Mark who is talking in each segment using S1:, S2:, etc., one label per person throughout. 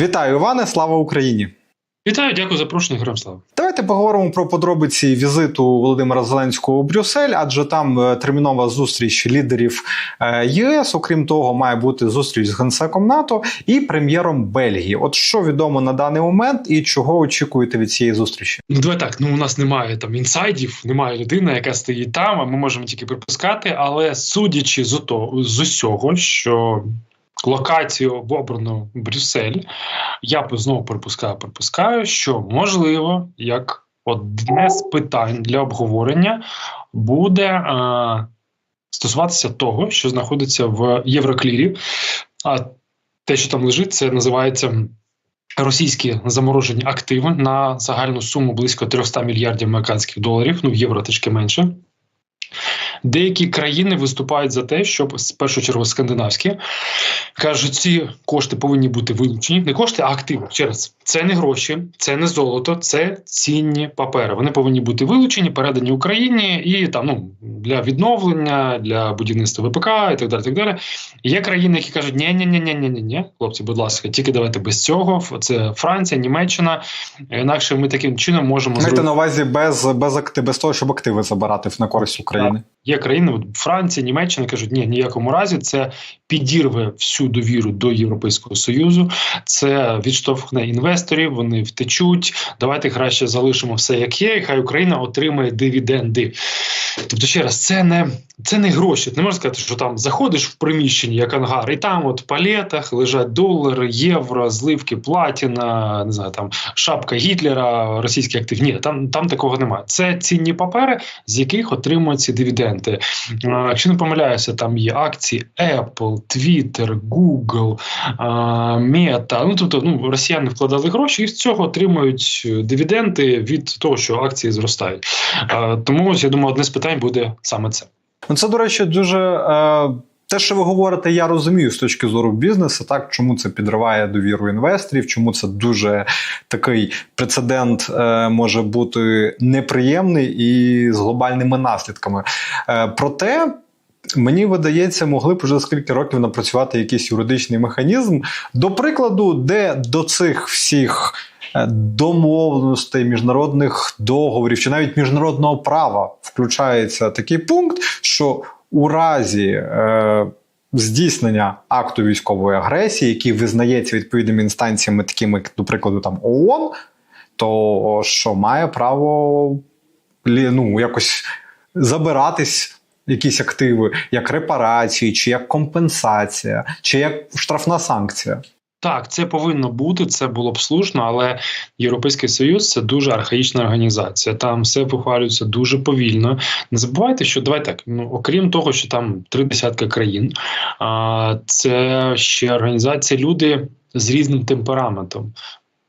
S1: Вітаю, Іване! Слава Україні!
S2: Вітаю, дякую за запрошення, героям слава.
S1: Давайте поговоримо про подробиці візиту Володимира Зеленського у Брюссель, адже там е, термінова зустріч лідерів е, ЄС. Окрім того, має бути зустріч з генсеком НАТО і прем'єром Бельгії. От що відомо на даний момент, і чого очікуєте від цієї зустрічі?
S2: Ну давай так. Ну у нас немає там інсайдів, немає людини, яка стоїть там. а Ми можемо тільки припускати. Але судячи з ото з усього, що локацію обрано Брюссель, я знову припускаю, припускаю, що можливо, як одне з питань для обговорення буде е, стосуватися того, що знаходиться в Євроклірі. А те, що там лежить, це називається. Російські заморожені активи на загальну суму близько 300 мільярдів американських доларів, ну євро трішки менше. Деякі країни виступають за те, щоб з першу чергу скандинавські кажуть, ці кошти повинні бути вилучені. Не кошти, а активи. Через це не гроші, це не золото, це цінні папери. Вони повинні бути вилучені, передані Україні і там ну для відновлення, для будівництва ВПК і так далі. Так далі. Є країни, які кажуть, ні ні ні ні ні ні ні хлопці, будь ласка, тільки давайте без цього. Це Франція, Німеччина. Інакше ми таким чином можемо
S1: Маєте на увазі без без актив, без того, щоб активи забирати на користь України.
S2: Є країни, от Франція, Німеччина кажуть, ні, ніякому разі це підірве всю довіру до Європейського союзу. Це відштовхне інвесторів. Вони втечуть. Давайте краще залишимо все як є. і Хай Україна отримає дивіденди. Тобто, ще раз, це не це не гроші. Не можна сказати, що там заходиш в приміщення, як ангар, і там от в палетах лежать долари, євро, зливки, платіна, не знаю, там шапка Гітлера, російський актив. Ні, там там такого немає. Це цінні папери, з яких отримуються дивіденди. Якщо не помиляюся, там є акції Apple, Twitter, Google, Meta. Ну тобто, ну росіяни вкладали гроші і з цього отримують дивіденди від того, що акції зростають. Тому я думаю, одне з питань буде саме це.
S1: Ну, це, до речі, дуже. Е... Те, що ви говорите, я розумію з точки зору бізнесу, так чому це підриває довіру інвесторів, чому це дуже такий прецедент е, може бути неприємний і з глобальними наслідками. Е, проте. Мені видається, могли б вже скільки років напрацювати якийсь юридичний механізм, до прикладу, де до цих всіх домовленостей, міжнародних договорів чи навіть міжнародного права включається такий пункт, що у разі е, здійснення акту військової агресії, який визнається відповідними інстанціями, такими, до прикладу, там ООН, то що має право ну, якось забиратись. Якісь активи, як репарації, чи як компенсація, чи як штрафна санкція.
S2: Так, це повинно бути, це було б слушно, але Європейський Союз це дуже архаїчна організація. Там все вихвалюється дуже повільно. Не забувайте, що давай так. Ну окрім того, що там три десятки країн, а це ще організація люди з різним темпераментом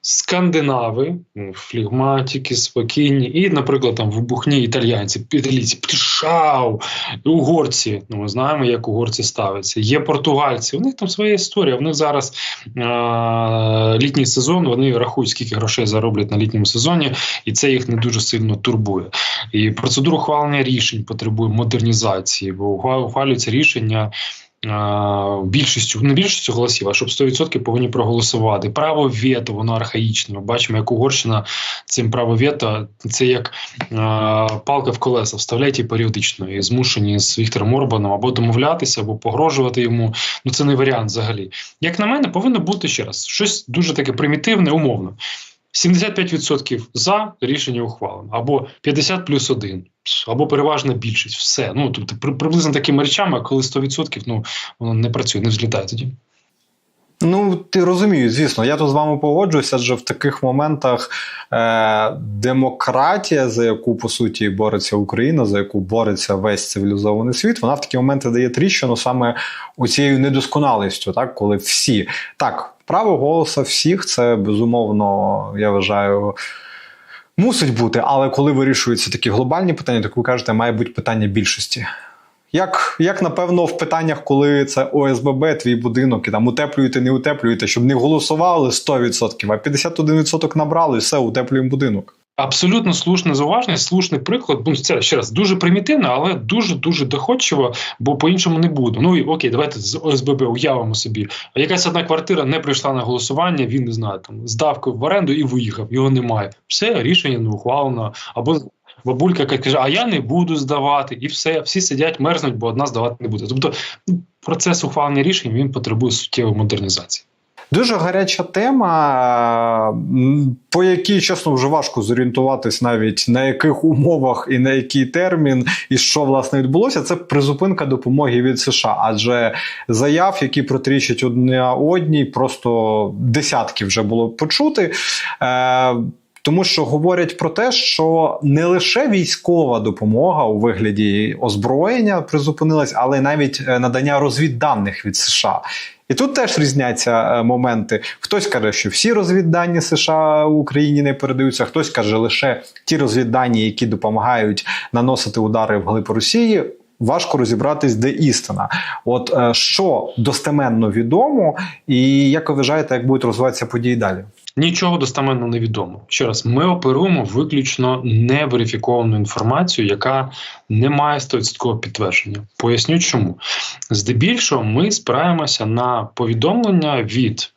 S2: скандинави, флігматики, спокійні, і, наприклад, там вибухні італійці, італійці, пішау, угорці. Ну, ми знаємо, як угорці ставляться. Є португальці. У них там своя історія. Них зараз а, літній сезон. Вони рахують, скільки грошей зароблять на літньому сезоні, і це їх не дуже сильно турбує. І процедура ухвалення рішень потребує модернізації, бо ухвалюються рішення більшістю не більшістю голосів, а щоб 100% повинні проголосувати. Право вето, воно архаїчне. Ми бачимо, як Угорщина цим право вето це як а, палка в колеса, вставляють її періодично і змушені з Віктором Орбаном або домовлятися, або погрожувати йому. Ну це не варіант взагалі. Як на мене, повинно бути ще раз щось дуже таке примітивне, умовно. 75% за рішення ухвалено, або 50 плюс 1, або переважна більшість. Все. Ну тобто при, приблизно такими речами, коли 100% ну воно не працює, не взлітає тоді.
S1: Ну, ти розумію, звісно, я тут з вами погоджуюся, адже в таких моментах е, демократія, за яку по суті бореться Україна, за яку бореться весь цивілізований світ, вона в такі моменти дає тріщину саме оцією недосконалістю, так коли всі так право голоса всіх це безумовно, я вважаю. Мусить бути, але коли вирішуються такі глобальні питання, так ви кажете, має бути питання більшості. Як, як напевно, в питаннях, коли це ОСББ, твій будинок, і там утеплюєте, не утеплюєте, щоб не голосували 100%, а 51% набрали, і все, утеплюємо будинок.
S2: Абсолютно слушне зауваження, слушний приклад. Ну, це ще раз дуже примітивно, але дуже дуже доходчиво, бо по-іншому не буде. Ну і окей, давайте з ОСББ уявимо собі. А якась одна квартира не прийшла на голосування, він не знає, там здав в оренду і виїхав. Його немає. Все рішення не ухвалено. Або бабулька каже: А я не буду здавати, і все, всі сидять, мерзнуть, бо одна здавати не буде. Тобто ну, процес ухвалення рішень він потребує суттєвої модернізації.
S1: Дуже гаряча тема, по якій, чесно, вже важко зорієнтуватись навіть на яких умовах і на який термін, і що власне відбулося. Це призупинка допомоги від США. Адже заяв, які протирічать одне одній, просто десятки вже було почути. Тому що говорять про те, що не лише військова допомога у вигляді озброєння призупинилась, але навіть е, надання розвідданих від США. І тут теж різняться е, моменти. Хтось каже, що всі розвіддані США в Україні не передаються, хтось каже, лише ті розвіддані, які допомагають наносити удари в глиб Росії. Важко розібратись, де істина. От е, що достеменно відомо, і як ви вважаєте, як будуть розвиватися події далі?
S2: Нічого достеменно не відомо. Ще раз, ми оперуємо виключно неверифіковану інформацію, яка не має 100% підтвердження. Поясню, чому здебільшого ми спираємося на повідомлення від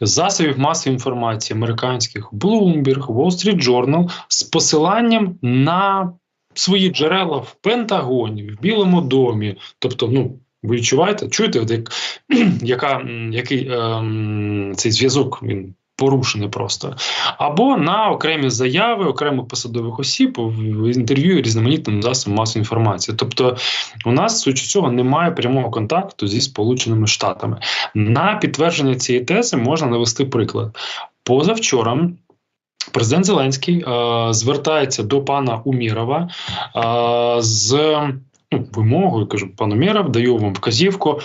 S2: засобів масової інформації американських Bloomberg, Wall Street Journal з посиланням на свої джерела в Пентагоні, в Білому домі, тобто, ну. Ви відчуваєте, чуєте, як, яка, який ем, цей зв'язок він порушений просто, або на окремі заяви окремих посадових осіб в інтерв'ю різноманітним засобам масової інформації. Тобто, у нас суть цього немає прямого контакту зі Сполученими Штатами. На підтвердження цієї тези можна навести приклад позавчора. Президент Зеленський е, звертається до пана Умірова е, з ну, вимогою, кажу, пане Міров, даю вам вказівку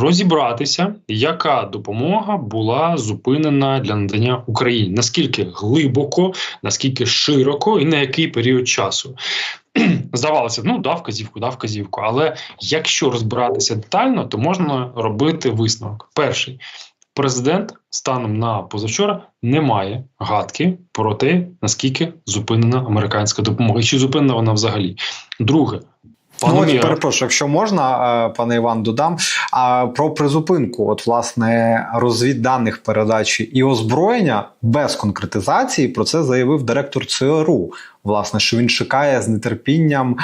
S2: розібратися, яка допомога була зупинена для надання Україні, наскільки глибоко, наскільки широко і на який період часу. Здавалося, ну дав вказівку, дав вказівку. Але якщо розбиратися детально, то можна робити висновок. Перший президент станом на позавчора не має гадки про те, наскільки зупинена американська допомога, і чи зупинена вона взагалі. Друге.
S1: Ну, от, перепрошую, якщо можна, пане Іван, додам. А про призупинку, от власне, розвідданих передачі і озброєння без конкретизації про це заявив директор ЦРУ. Власне, що він чекає з нетерпінням,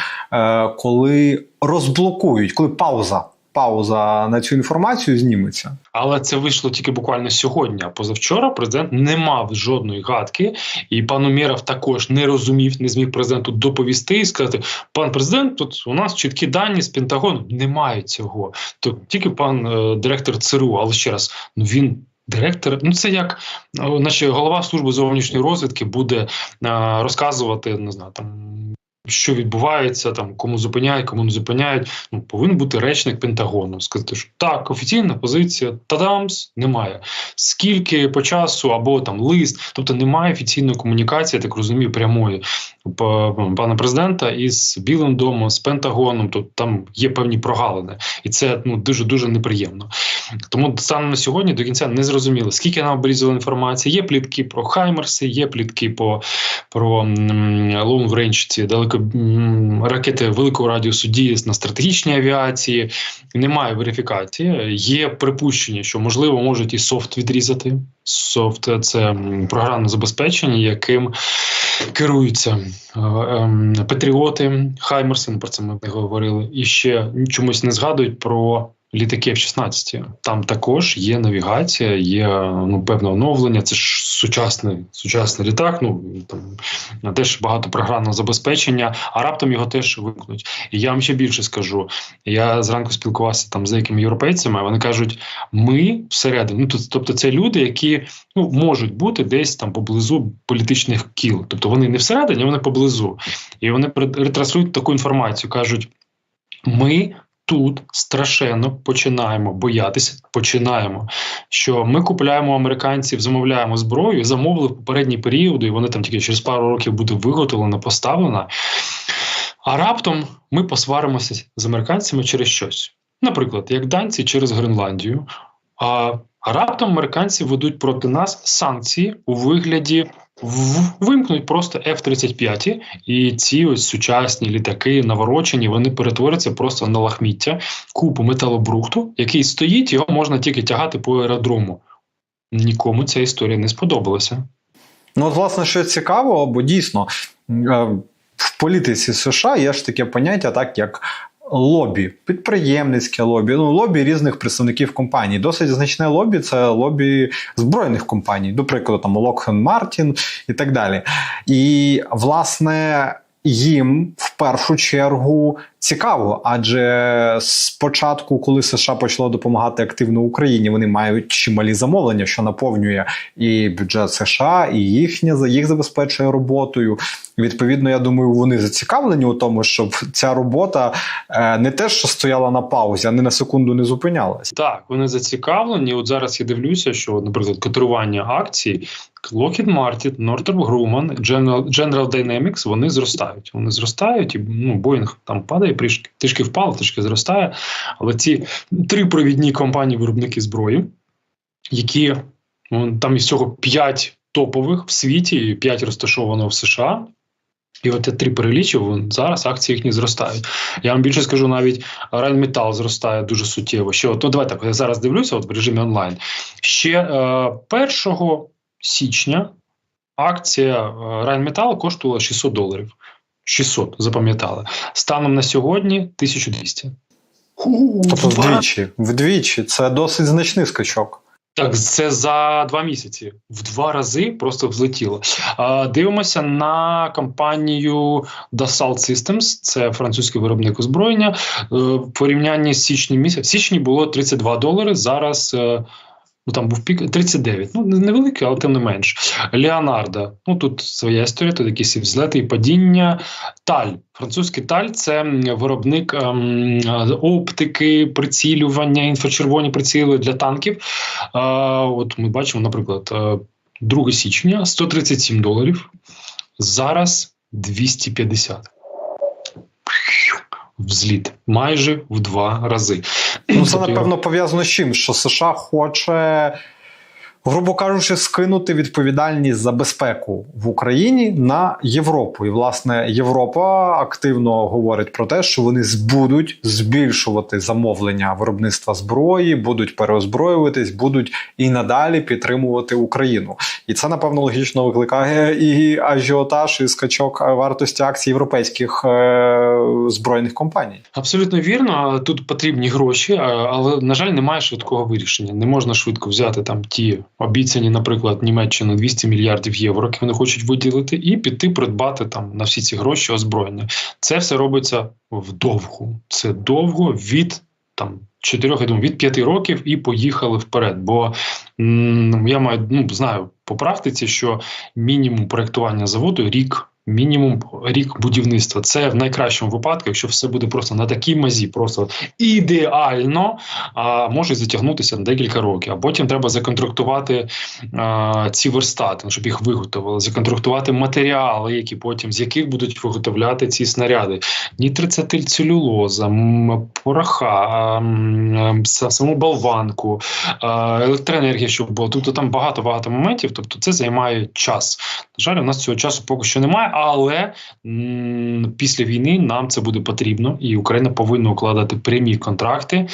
S1: коли розблокують, коли пауза. Пауза на цю інформацію зніметься,
S2: але це вийшло тільки буквально сьогодні. А позавчора президент не мав жодної гадки, і пан Умєров також не розумів, не зміг президенту доповісти і сказати: пан президент, тут у нас чіткі дані з Пентагону немає цього. То тільки пан е, директор ЦРУ, але ще раз, ну він. Директор, ну це як наче голова служби зовнішньої розвідки буде е, розказувати, не знаю, там що відбувається, там кому зупиняють, кому не зупиняють. Ну повинен бути речник Пентагону. Сказати, що так, офіційна позиція Тадамс немає. Скільки по часу або там лист, тобто немає офіційної комунікації, я так розумію, прямої пана президента із Білим домом, з Пентагоном. Тобто там є певні прогалини, і це ну дуже дуже неприємно. Тому станом на сьогодні до кінця не зрозуміло, скільки нам обрізали інформації. Є плітки про Хаймерси, є плітки по про Range, ці далеко ракети великого радіусу дії на стратегічній авіації. Немає верифікації. Є припущення, що можливо можуть і софт відрізати. Софт це програмне забезпечення, яким керуються е, ем, патріоти Хаймерсен. Про це ми говорили, і ще чомусь не згадують про літаки F-16. Там також є навігація, є ну певне оновлення. Це ж сучасний сучасний літак. Ну там теж багато програмного забезпечення, а раптом його теж вимкнуть. І я вам ще більше скажу. Я зранку спілкувався там з деякими європейцями. Вони кажуть, ми всередині, ну тобто, це люди, які ну можуть бути десь там поблизу політичних кіл. Тобто вони не всередині, вони поблизу, і вони ретранслюють таку інформацію. кажуть, ми тут страшенно починаємо боятися. Починаємо, що ми купуємо американців, замовляємо зброю, замовили в попередні періоди, і вони там тільки через пару років буде виготовлена, поставлена. А раптом ми посваримося з американцями через щось. Наприклад, як данці через Гренландію. А раптом американці ведуть проти нас санкції у вигляді вимкнуть просто F-35, і ці ось сучасні літаки наворочені, вони перетворяться просто на лахміття, купу металобрухту, який стоїть, його можна тільки тягати по аеродрому. Нікому ця історія не сподобалася.
S1: Ну, от, власне, що цікаво, бо дійсно е, в політиці США є ж таке поняття, так як лобі, підприємницьке лобі, ну лобі різних представників компаній. Досить значне лобі це лобі збройних компаній, до прикладу, там Lockheed Martin і так далі. І власне. Їм в першу чергу цікаво, адже спочатку, коли США почало допомагати активно Україні, вони мають чималі замовлення, що наповнює і бюджет США, і їхнє їх забезпечує роботою. Відповідно, я думаю, вони зацікавлені у тому, щоб ця робота е, не те, що стояла на паузі, а не на секунду не зупинялась.
S2: Так, вони зацікавлені. От зараз я дивлюся, що, наприклад, котирування акцій Lockheed Martin, Northrop Grumman, General, General Dynamics, вони зростають. Вони зростають, і ну, Боїнг там падає, трішки, трішки впав, трішки зростає. Але ці три провідні компанії виробники зброї, які ну, там із цього п'ять топових в світі, п'ять розташовано в США. І от я три перелічив, зараз акції їхні зростають. Я вам більше скажу, навіть Rheinmetall зростає дуже суттєво. Ще от, ну, давай так, я зараз дивлюся от в режимі онлайн. Ще е, 1 січня акція е, Rheinmetall коштувала 600 доларів. 600, запам'ятали. Станом на сьогодні 1200.
S1: Тобто вдвічі, вдвічі, це досить значний скачок.
S2: Так, це за два місяці в два рази просто взлетіло. А, дивимося на компанію Dassault Systems, це французький виробник озброєння. Е, В порівнянні з січні місяць. В січні було 32 долари. Зараз е, ну там був пік 39. Ну невеликий, але тим не менш. Леонардо. Ну тут своя історія, тут якісь взлети і падіння. Таль. Французький таль це виробник ем, е, оптики, прицілювання, інфрачервоні приціли для танків. А, от ми бачимо, наприклад, е, 2 січня 137 доларів. Зараз 250. Взліт майже в два рази.
S1: Ну, це
S2: Тобто,
S1: напевно пов'язано з чим, що США хоче, грубо кажучи, скинути відповідальність за безпеку в Україні на Європу. І, власне, Європа активно говорить про те, що вони будуть збільшувати замовлення виробництва зброї, будуть переозброюватись, будуть і надалі підтримувати Україну. І це, напевно, логічно викликає і ажіотаж, і скачок вартості акцій європейських е- збройних компаній.
S2: Абсолютно вірно. Тут потрібні гроші, але на жаль, немає швидкого вирішення. Не можна швидко взяти там ті обіцяні, наприклад, Німеччина 200 мільярдів євро, які вони хочуть виділити, і піти придбати там на всі ці гроші озброєння. Це все робиться вдовгу. Це довго від там. Чотирьох думаю, від п'яти років і поїхали вперед. Бо м, я маю ну знаю по практиці, що мінімум проектування заводу рік. Мінімум рік будівництва. Це в найкращому випадку, якщо все буде просто на такій мазі, просто ідеально, а може затягнутися на декілька років. А потім треба законтрактувати а, ці верстати, ну, щоб їх виготовили, законтрактувати матеріали, які потім з яких будуть виготовляти ці снаряди. Нітрицетильцелюлоза, пороха, саму болванку, електроенергія, щоб було. Тобто там багато багато моментів. Тобто це займає час. На жаль, у нас цього часу поки що немає, але після війни нам це буде потрібно, і Україна повинна укладати прямі контракти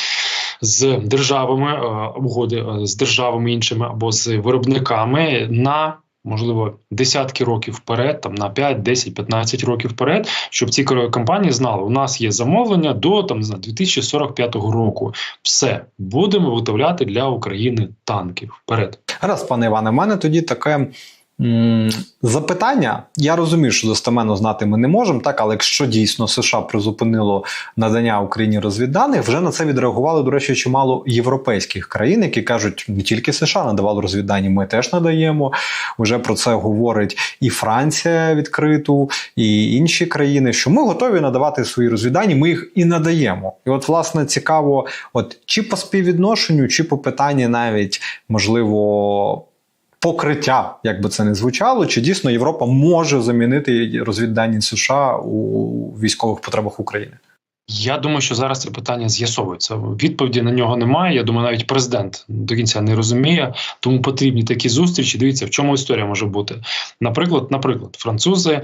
S2: з державами, е, угоди е, з державами іншими або з виробниками на. Можливо, десятки років вперед, там на 5, 10, 15 років вперед, щоб ці компанії знали, у нас є замовлення до там знаю, 2045 року. Все будемо виготовляти для України танки вперед.
S1: Раз, пане Іване, в мене тоді таке запитання. Я розумію, що достеменно знати ми не можемо, так, але якщо дійсно США призупинило надання Україні розвідданих, вже на це відреагували, до речі, чимало європейських країн, які кажуть, не тільки США надавали розвіддані, ми теж надаємо. Уже про це говорить і Франція відкриту, і інші країни, що ми готові надавати свої розвіддані, ми їх і надаємо. І от, власне, цікаво, от чи по співвідношенню, чи по питанні навіть можливо. Покриття, як би це не звучало, чи дійсно Європа може замінити розвіддані США у військових потребах України?
S2: Я думаю, що зараз це питання з'ясовується. Відповіді на нього немає. Я думаю, навіть президент до кінця не розуміє, тому потрібні такі зустрічі. Дивіться, в чому історія може бути. Наприклад, наприклад, французи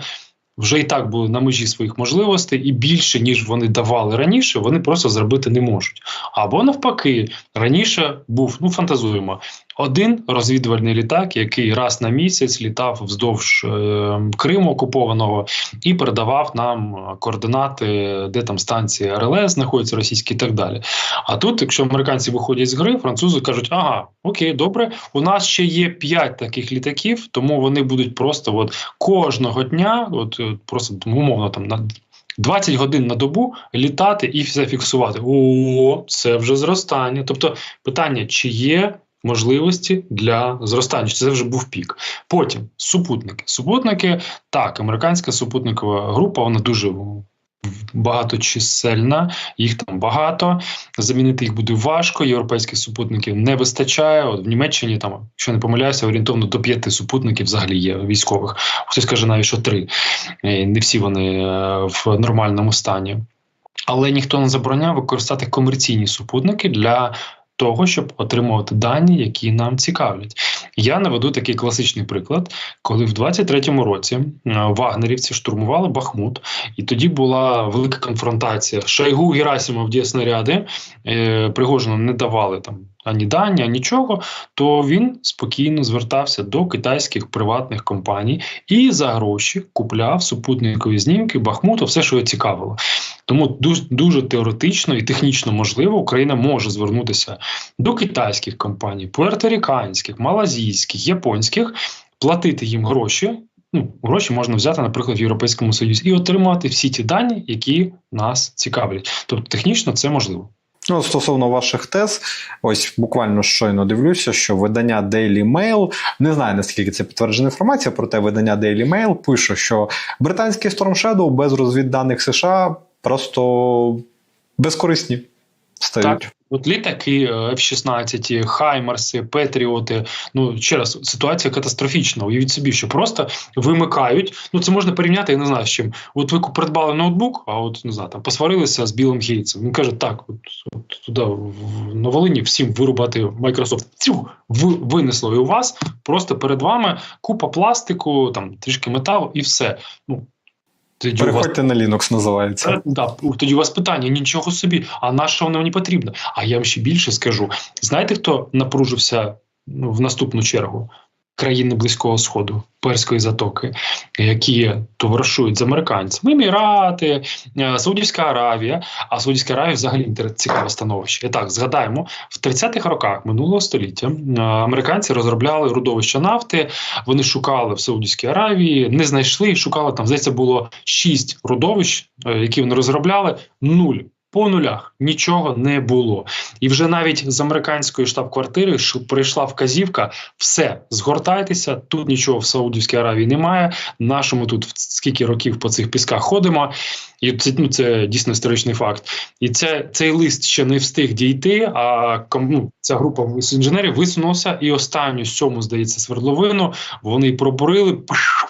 S2: вже і так були на межі своїх можливостей, і більше ніж вони давали раніше, вони просто зробити не можуть. Або навпаки, раніше був ну фантазуємо. Один розвідувальний літак, який раз на місяць літав вздовж е, Криму окупованого і передавав нам координати, де там станції РЛС знаходяться російські і так далі. А тут, якщо американці виходять з гри, французи кажуть: ага, окей, добре, у нас ще є п'ять таких літаків, тому вони будуть просто от кожного дня, от просто умовно там на 20 годин на добу літати і все фіксувати. О, це вже зростання. Тобто питання, чи є. Можливості для зростання, це вже був пік. Потім супутники. Супутники, так, американська супутникова група, вона дуже багаточисельна, їх там багато. Замінити їх буде важко. Європейських супутників не вистачає. От в Німеччині там, якщо не помиляюся, орієнтовно до п'яти супутників взагалі є військових. Хтось каже навіть що три. Не всі вони е, в нормальному стані. Але ніхто не забороняв використати комерційні супутники для того, щоб отримувати дані, які нам цікавлять. Я наведу такий класичний приклад, коли в 23-му році е, вагнерівці штурмували Бахмут, і тоді була велика конфронтація. Шайгу Герасимов де снаряди е, Пригожину не давали там ані дані, ані нічого, то він спокійно звертався до китайських приватних компаній і за гроші купляв супутникові знімки Бахмуту, все, що його цікавило. Тому дуже, дуже теоретично і технічно можливо Україна може звернутися до китайських компаній, пуерторіканських, малазійських, японських, платити їм гроші. Ну, гроші можна взяти, наприклад, в Європейському Союзі і отримувати всі ті дані, які нас цікавлять. Тобто, технічно це можливо.
S1: Ну, стосовно ваших тез, ось буквально щойно дивлюся, що видання Daily Mail, не знаю наскільки це підтверджена інформація, проте видання Daily Mail пише, що британський Storm Shadow без розвідданих США просто безкорисні стають.
S2: Так. От літаки е, F-16, Хаймерси, Петріоти. Ну ще раз, ситуація катастрофічна. Уявіть собі, що просто вимикають. Ну це можна порівняти, я не знаю з чим. От ви придбали ноутбук, а от не знаю, там посварилися з білим гейцем. Він каже: так, от, от туди в на Волині всім вирубати Microsoft. Цю винесло і у вас просто перед вами купа пластику, там трішки металу, і все. Ну
S1: тоді Переходьте вас... на Linux, називається.
S2: Е, да, Тоді у вас питання: нічого собі, а на що воно мені потрібно? А я вам ще більше скажу: знаєте, хто напружився в наступну чергу? Країни Близького Сходу, Перської затоки, які товаришують з американцями, Емірати, е, Саудівська Аравія. А Саудівська Аравія взагалі цікаве становище. І так згадаємо, в 30-х роках минулого століття е, американці розробляли родовища нафти. Вони шукали в Саудівській Аравії, не знайшли, шукали там. Здається, було шість родовищ, е, які вони розробляли. Нуль по нулях нічого не було, і вже навіть з американської штаб-квартири прийшла вказівка: все згортайтеся. Тут нічого в Саудівській Аравії немає. Нашому тут скільки років по цих пісках ходимо, і це ну, це дійсно історичний факт. І це цей лист ще не встиг дійти. А ну, ця група інженерів висунулася, і останню сьому здається свердловину. Вони пробурили,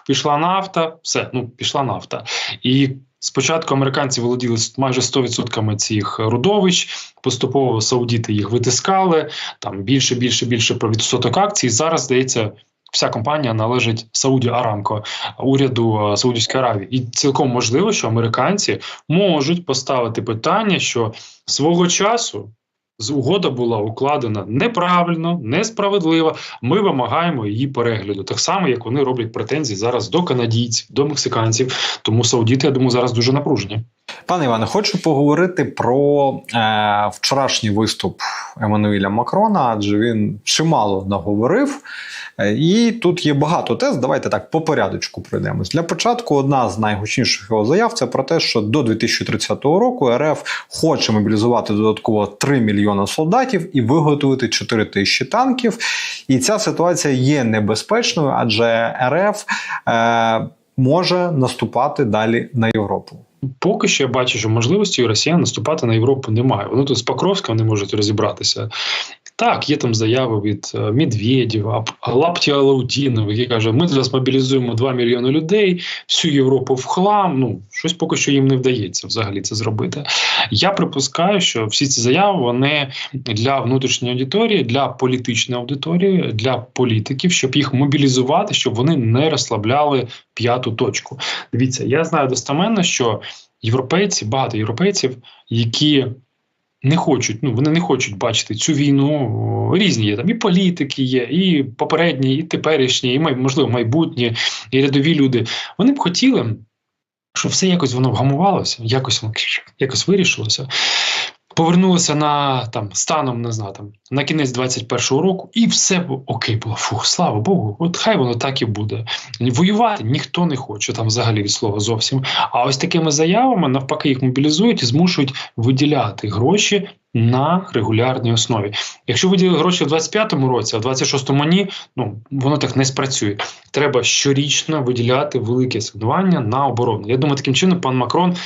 S2: пішла нафта, все ну пішла нафта і. Спочатку американці володіли майже 100% цих родовищ. Поступово саудіти їх витискали там більше, більше, більше про відсоток акцій. Зараз здається, вся компанія належить Сауді Арамко, уряду Саудівської Аравії, і цілком можливо, що американці можуть поставити питання, що свого часу угода була укладена неправильно, несправедливо. Ми вимагаємо її перегляду, так само як вони роблять претензії зараз до канадійців, до мексиканців. Тому саудіти, я думаю, зараз дуже напружені.
S1: Пане Іване, хочу поговорити про е, вчорашній виступ Еммануїля Макрона, адже він чимало наговорив. Е, і тут є багато тез. Давайте так по порядочку пройдемось. Для початку одна з найгучніших його заяв це про те, що до 2030 року РФ хоче мобілізувати додатково 3 мільйони солдатів і виготовити 4 тисячі танків. І ця ситуація є небезпечною, адже РФ е, може наступати далі на Європу.
S2: Поки що я бачу, що можливості у Росіян наступати на Європу немає. Вони тут з Покровська не можуть розібратися. Так, є там заяви від е, Медведєва, Лапті Алаудінова, який каже: ми зараз мобілізуємо 2 мільйони людей, всю Європу в хлам. Ну щось поки що їм не вдається взагалі це зробити. Я припускаю, що всі ці заяви вони для внутрішньої аудиторії, для політичної аудиторії, для політиків, щоб їх мобілізувати, щоб вони не розслабляли п'яту точку. Дивіться, я знаю достеменно, що європейці, багато європейців, які не хочуть, ну вони не хочуть бачити цю війну. Різні є там і політики є, і попередні, і теперішні, і можливо майбутні, і рядові люди. Вони б хотіли, щоб все якось воно вгамувалося, якось якось вирішилося повернулися на там станом не знаю, там на кінець 21-го року, і все окей було. Фух, слава Богу, от хай воно так і буде. Воювати ніхто не хоче там взагалі від слова зовсім. А ось такими заявами навпаки їх мобілізують і змушують виділяти гроші. На регулярній основі. Якщо виділили гроші в 25-му році, а в 26-му ні, ну воно так не спрацює. Треба щорічно виділяти велике асигнування на оборону. Я думаю, таким чином пан Макрон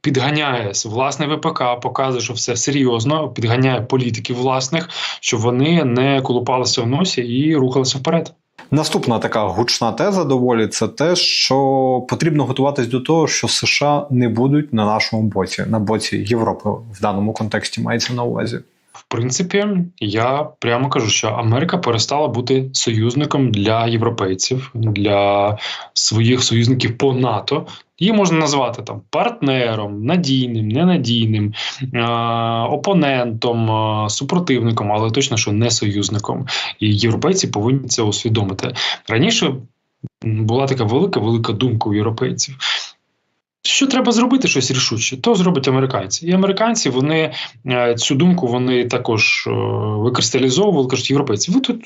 S2: підганяє власне ВПК, показує, що все серйозно, підганяє політиків власних, щоб вони не колупалися в носі і рухалися вперед.
S1: Наступна така гучна теза доволі це те, що потрібно готуватись до того, що США не будуть на нашому боці, на боці Європи в даному контексті мається на увазі.
S2: В принципі, я прямо кажу, що Америка перестала бути союзником для європейців, для своїх союзників по НАТО. Її можна назвати там партнером, надійним, ненадійним, опонентом, е супротивником, але точно що не союзником. І європейці повинні це усвідомити раніше. Була така велика велика думка у європейців. Що треба зробити щось рішуче, то зроблять американці. І американці вони е, цю думку вони також е, викристалізовували, кажуть, європейці, ви тут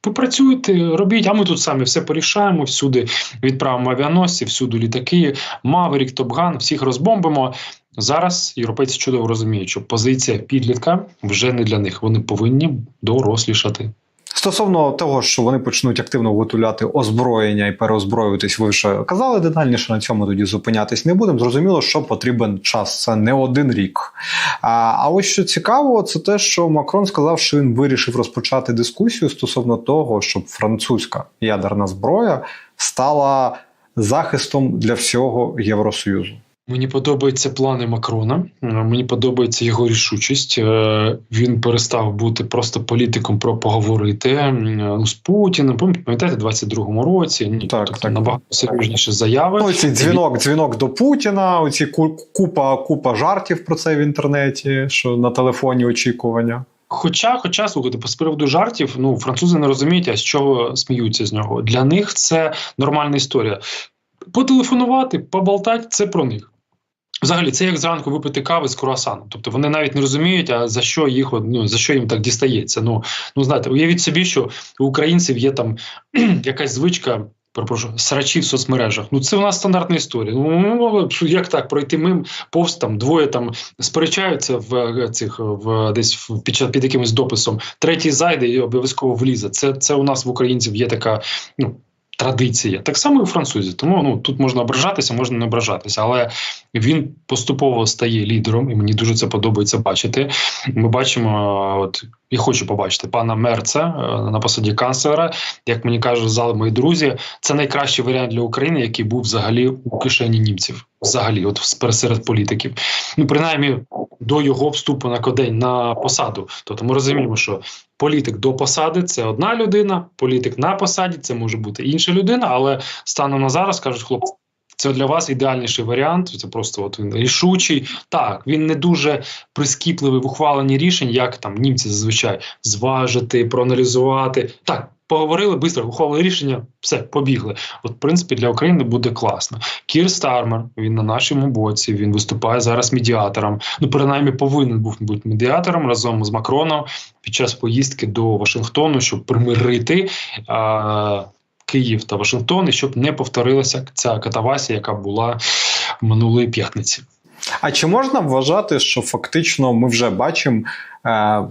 S2: попрацюйте, робіть, а ми тут самі все порішаємо, всюди відправимо авіаносці, всюди літаки, Маверік, Топган, всіх розбомбимо. Зараз європейці чудово розуміють, що позиція підлітка вже не для них. Вони повинні дорослішати.
S1: Стосовно того, що вони почнуть активно виготовляти озброєння і переозброюватись, ви вже казали детальніше на цьому тоді зупинятись не будемо. Зрозуміло, що потрібен час. Це не один рік. А а ось що цікаво, це те, що Макрон сказав, що він вирішив розпочати дискусію стосовно того, щоб французька ядерна зброя стала захистом для всього Євросоюзу.
S2: Мені подобаються плани Макрона. Е, мені подобається його рішучість. Е, він перестав бути просто політиком про поговорити ну, з Путіним. Пам'ятаєте, 22-му році ні,
S1: так,
S2: тобто,
S1: так.
S2: набагато серйозніше заяви.
S1: Ну, ці дзвінок, дзвінок до Путіна. Оці купа, купа жартів про це в інтернеті, що на телефоні очікування.
S2: Хоча, хоча слухайте, з приводу жартів, ну французи не розуміють, а з чого сміються з нього. Для них це нормальна історія. Потелефонувати, поболтати це про них. Взагалі, це як зранку випити кави з круасаном. Тобто вони навіть не розуміють, а за що їх ну, за що їм так дістається. Ну ну знаєте, уявіть собі, що у українців є там якась звичка. Перепрошую, срачі в соцмережах. Ну це у нас стандартна історія. Ну як так пройти мим повз там двоє там сперечаються в е, цих в десь під під якимось дописом. Третій зайде і обов'язково влізе. Це це у нас в українців є така ну традиція. Так само і у французів. Тому ну тут можна ображатися, можна не ображатися, але він поступово стає лідером, і мені дуже це подобається бачити. Ми бачимо, от і хочу побачити пана Мерца е, на посаді канцлера. Як мені кажуть, зали мої друзі, це найкращий варіант для України, який був взагалі у кишені німців. Взагалі, от серед політиків. Ну принаймні до його вступу на кодень на посаду. Тобто ми розуміємо, що політик до посади це одна людина, політик на посаді це може бути інша людина, але станом на зараз кажуть, хлопці. Це для вас ідеальніший варіант. Це просто от він рішучий. Так, він не дуже прискіпливий в ухваленні рішень, як там німці зазвичай зважити, проаналізувати. Так, поговорили, швидко ухвалили рішення, все, побігли. От, в принципі, для України буде класно. Кір Стармер, він на нашому боці, він виступає зараз медіатором. Ну, принаймні, повинен був бути медіатором разом з Макроном під час поїздки до Вашингтону, щоб примирити. А, Київ та Вашингтон, і щоб не повторилася ця катавасія, яка була минулої п'ятниці.
S1: А чи можна вважати, що фактично ми вже бачимо е,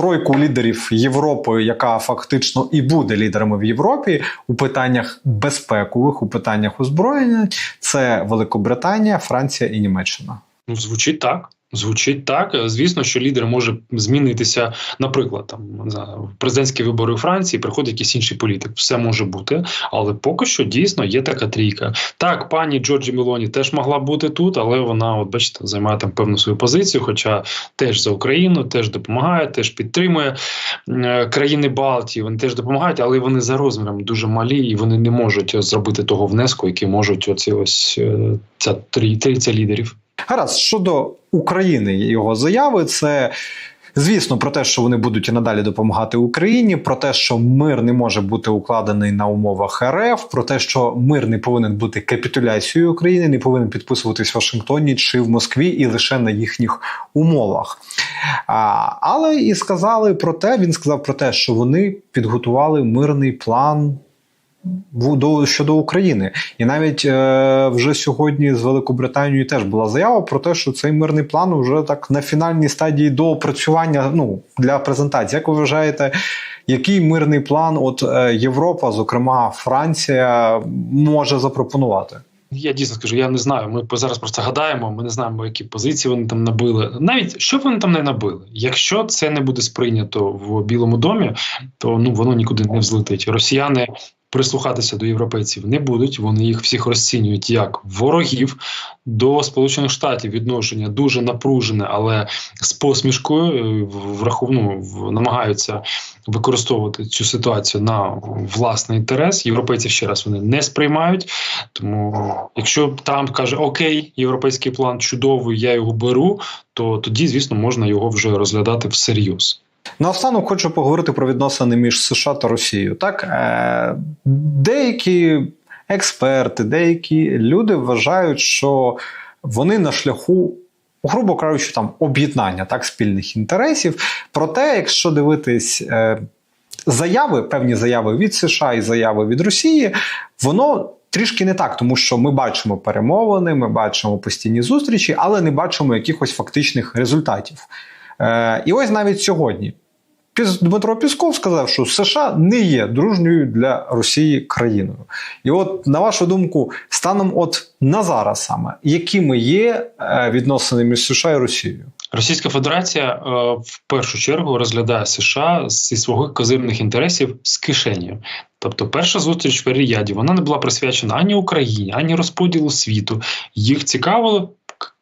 S1: тройку лідерів Європи, яка фактично і буде лідерами в Європі у питаннях безпекових, у питаннях озброєння? Це Великобританія, Франція і Німеччина?
S2: Ну, звучить так. Звучить так. Звісно, що лідер може змінитися. Наприклад, там знаю, президентські вибори у Франції приходить якийсь інший політик. Все може бути, але поки що дійсно є така трійка. Так, пані Джорджі Мелоні теж могла бути тут, але вона, от бачите, займає там певну свою позицію. Хоча теж за Україну, теж допомагає, теж підтримує Е, країни Балтії. Вони теж допомагають, але вони за розміром дуже малі, і вони не можуть зробити того внеску, який можуть оці ось е, ця трій- трійця лідерів.
S1: Гаразд, щодо України його заяви, це. Звісно, про те, що вони будуть і надалі допомагати Україні, про те, що мир не може бути укладений на умовах РФ, про те, що мир не повинен бути капітуляцією України, не повинен підписуватись в Вашингтоні чи в Москві і лише на їхніх умовах. А, але і сказали про те, він сказав про те, що вони підготували мирний план до щодо України, і навіть е, вже сьогодні з Великобританією теж була заява про те, що цей мирний план вже так на фінальній стадії до опрацювання ну для презентації. Як ви вважаєте, який мирний план от е, Європа, зокрема Франція, може запропонувати?
S2: Я дійсно скажу, я не знаю. Ми зараз просто гадаємо. Ми не знаємо, які позиції вони там набили. Навіть що б вони там не набили. Якщо це не буде сприйнято в Білому домі, то ну воно нікуди не взлетить. Росіяни прислухатися до європейців не будуть. Вони їх всіх розцінюють як ворогів до Сполучених Штатів. Відношення дуже напружене, але з посмішкою е, в- врахов- ну, в- намагаються використовувати цю ситуацію на власний інтерес. Європейців ще раз вони не сприймають. Тому, якщо Трамп каже Окей, європейський план чудовий, я його беру, то тоді, звісно, можна його вже розглядати всерйоз.
S1: Наостанок хочу поговорити про відносини між США та Росією. Так, е, деякі експерти, деякі люди вважають, що вони на шляху. Грубо кажучи, там об'єднання так спільних інтересів. Проте, якщо дивитись е, заяви, певні заяви від США і заяви від Росії, воно трішки не так, тому що ми бачимо перемовини, ми бачимо постійні зустрічі, але не бачимо якихось фактичних результатів. Е, і ось навіть сьогодні Дмитро Пісков сказав, що США не є дружньою для Росії країною. І от, на вашу думку, станом от на зараз саме, якими є е, відносини між США і Росією?
S2: Російська Федерація е, в першу чергу розглядає США зі свого козирних інтересів з кишені. Тобто, перша зустріч в Ріяді вона не була присвячена ані Україні, ані розподілу світу. Їх цікавили к-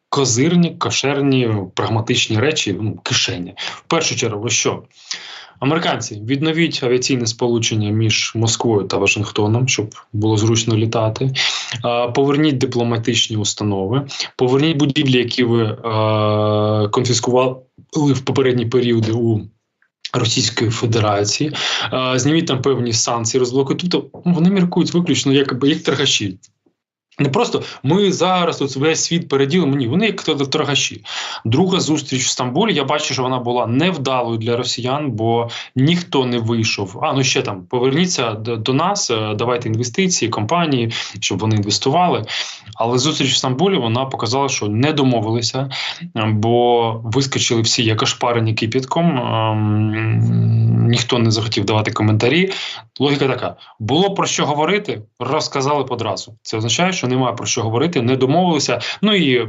S2: козирні, кошерні, прагматичні речі, ну, кишені. В першу чергу, що? Американці відновіть авіаційне сполучення між Москвою та Вашингтоном, щоб було зручно літати. Поверніть дипломатичні установи, поверніть будівлі, які ви конфіскували в попередні періоди у. Російської Федерації, зніміть там певні санкції, розблокують. Тобто ну, вони міркують виключно як, як торгаші. Не просто ми зараз тут весь світ переділимо. Ні, вони як тор- торгаші. Друга зустріч в Стамбулі. Я бачу, що вона була невдалою для росіян, бо ніхто не вийшов. А ну ще там поверніться до, нас, е, давайте інвестиції, компанії, щоб вони інвестували. Але зустріч в Стамбулі вона показала, що не домовилися, е, бо вискочили всі як ошпарені кипятком. Ніхто не захотів давати коментарі. Логіка така: було про що говорити, розказали подразу. Це означає, що немає про що говорити, не домовилися. Ну і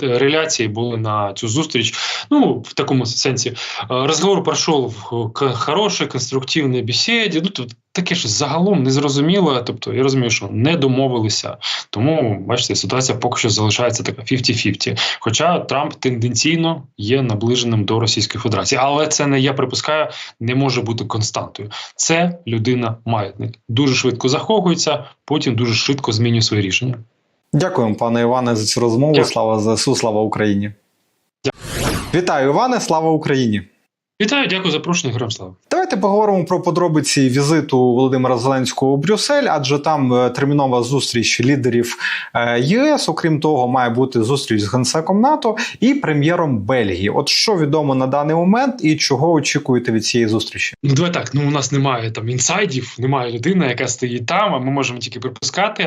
S2: реляції були на цю зустріч. Ну, в такому сенсі. Е, Розговор пройшов в хорошій, конструктивній бесіді. Ну, тут таке ж загалом незрозуміло. Тобто, я розумію, що не домовилися. Тому, бачите, ситуація поки що залишається така 50-50. Хоча Трамп тенденційно є наближеним до Російської Федерації. Але це не я припускаю, не може бути константою. Це людина-маятник. Дуже швидко заховується, потім дуже швидко змінює своє рішення.
S1: Дякуємо, пане Іване, за цю розмову.
S2: Дякую.
S1: Слава ЗСУ, слава Україні. Вітаю, Іване, слава Україні.
S2: Вітаю, дякую за запрошення. Слава.
S1: Давайте поговоримо про подробиці візиту Володимира Зеленського у Брюссель, адже там е, термінова зустріч лідерів е, ЄС. Окрім того, має бути зустріч з генсеком НАТО і прем'єром Бельгії. От що відомо на даний момент, і чого очікуєте від цієї зустрічі?
S2: Ну, давай так. Ну у нас немає там інсайдів, немає людини, яка стоїть там. А ми можемо тільки припускати.